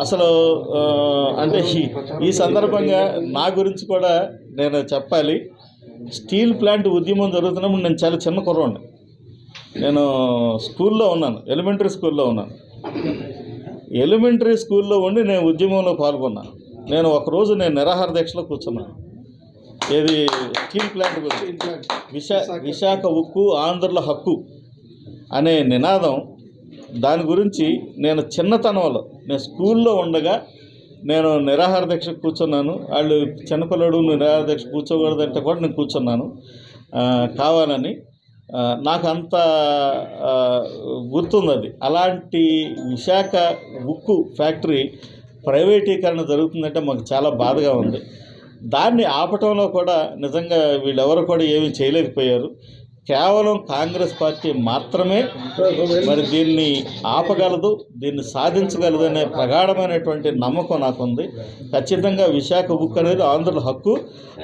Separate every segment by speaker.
Speaker 1: అసలు అంటే ఈ- ఈ సందర్భంగా నా గురించి కూడా నేను చెప్పాలి. స్టీల్ ప్లాంట్ ఉద్యమం జరుగుతున్నప్పుడు నేను చాలా చిన్న కుర్రోండి నేను స్కూల్లో ఉన్నాను ఎలిమెంటరీ స్కూల్లో ఉన్నాను. ఎలిమెంటరీ స్కూల్లో ఉండి నేను ఉద్యమంలో పాల్గొన్నాను. నేను ఒకరోజు నేను నిరాహార దీక్షలో కూర్చున్నాను. ఏది? స్టీల్ ప్లాంట్ గురించి. విశా విశాఖ ఉక్కు ఆంధ్రుల హక్కు అనే నినాదం దాని గురించి నేను చిన్నతనంలో నేను స్కూల్లో ఉండగా నేను నిరాహార దీక్ష కూర్చున్నాను. వాళ్ళు చిన్నపిల్లడు నిరాహార దీక్ష కూర్చోకూడదంటే కూడా నేను కూర్చున్నాను. కావాలని. నాకు అంత గుర్తుంది అది. అలాంటి విశాఖ ఉక్కు ఫ్యాక్టరీ ప్రైవేటీకరణ జరుగుతుందంటే మాకు చాలా బాధగా ఉంది. దాన్ని ఆపటంలో కూడా నిజంగా వీళ్ళెవరు కూడా ఏమీ చేయలేకపోయారు. కేవలం కాంగ్రెస్ పార్టీ మాత్రమే మరి దీన్ని ఆపగలదు దీన్ని సాధించగలదు అనే ప్రగాఢమైనటువంటి నమ్మకం నాకుంది. ఖచ్చితంగా విశాఖ బుక్ అనేది ఆంధ్రుల హక్కు.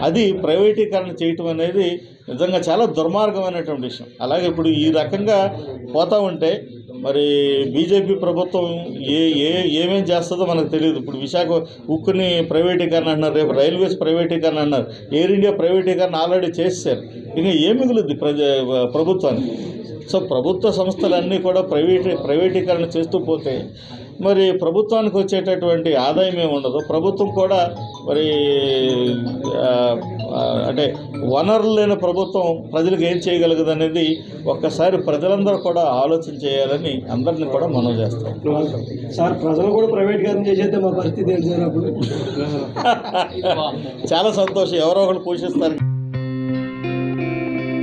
Speaker 1: అది ప్రైవేటీకరణ చేయటం అనేది నిజంగా చాలా దుర్మార్గమైనటువంటి విషయం. అలాగే ఇప్పుడు ఈ రకంగా పోతా ఉంటే మరి బీజేపీ ప్రభుత్వం ఏ ఏ ఏమేం చేస్తుందో మనకు తెలియదు. ఇప్పుడు విశాఖ ఉక్కుని ప్రైవేటీకరణ అన్నారు రేపు రైల్వేస్ ప్రైవేటీకరణ అన్నారు ఎయిర్ ఇండియా ప్రైవేటీకరణ ఆల్రెడీ చేశారు ఇంకా ఏం మిగులుద్ది ప్రజ ప్రభుత్వానికి? సో ప్రభుత్వ సంస్థలన్నీ కూడా ప్రైవేట్ ప్రైవేటీకరణ చేస్తూ పోతే మరి ప్రభుత్వానికి వచ్చేటటువంటి ఆదాయం ఏమి ఉండదు ప్రభుత్వం కూడా మరి అంటే వనరులు లేని ప్రభుత్వం ప్రజలకు ఏం చేయగలగదు అనేది ఒక్కసారి ప్రజలందరూ కూడా ఆలోచన చేయాలని అందరినీ కూడా మనం చేస్తాం.
Speaker 2: సార్ ప్రజలు కూడా ప్రైవేట్ గారిని చేసేస్తే మా పరిస్థితి ఏంటి సార్ అప్పుడు?
Speaker 1: చాలా సంతోషం. ఎవరో ఒకరు పోషిస్తారు.